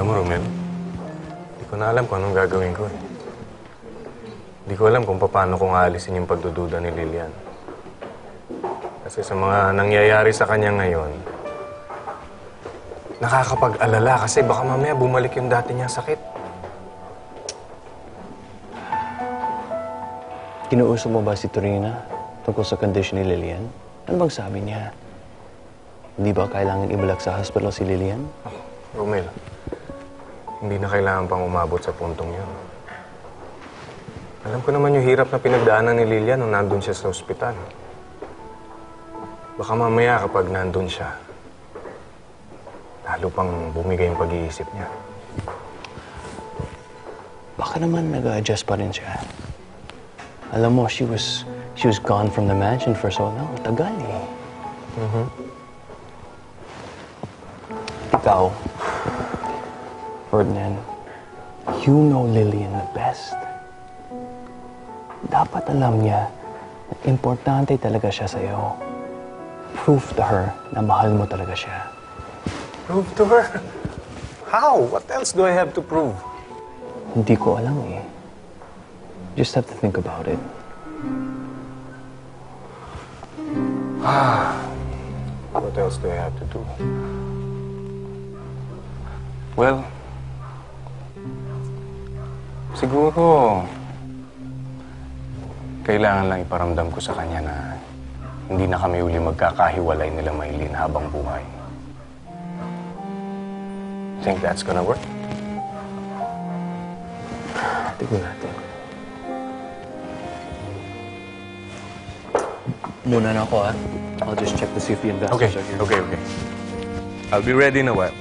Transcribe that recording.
Alam mo, Romel, hindi ko na alam kung anong gagawin ko. eh. Hindi ko alam kung paano kong aalisin yung pagdududa ni Lilian. Kasi sa mga nangyayari sa kanya ngayon, nakakapag-alala kasi baka mamaya bumalik yung dati niyang sakit. Kinuusap mo ba si Torina tungkol sa condition ni Lillian? Ano bang sabi niya? Hindi ba kailangan ibalak sa hospital si Lillian? Romel, hindi na kailangan pang umabot sa puntong yun. Alam ko naman yung hirap na pinagdaanan ni Lilian nung nandun siya sa ospital. Baka mamaya kapag nandun siya, lalo pang bumigay yung pag-iisip niya. Baka naman nag-adjust pa rin siya. Alam mo, she was, she was gone from the mansion for so long. Tagal eh. Ikaw, Ferdinand, you know Lillian the best. Dapat alam niya na importante talaga siya sa'yo. Prove to her na mahal mo talaga siya. Prove to her? How? What else do I have to prove? Hindi ko alam eh. Just have to think about it. What else do I have to do? Well, siguro kailangan lang iparamdam ko sa kanya na hindi na kami uli magkakahiwalay nila Maylin habang buhay. Think that's gonna work? Tignan natin. Muna na ako, ha? I'll just check to see if the Okay, investors are here. okay, okay. I'll be ready in a while.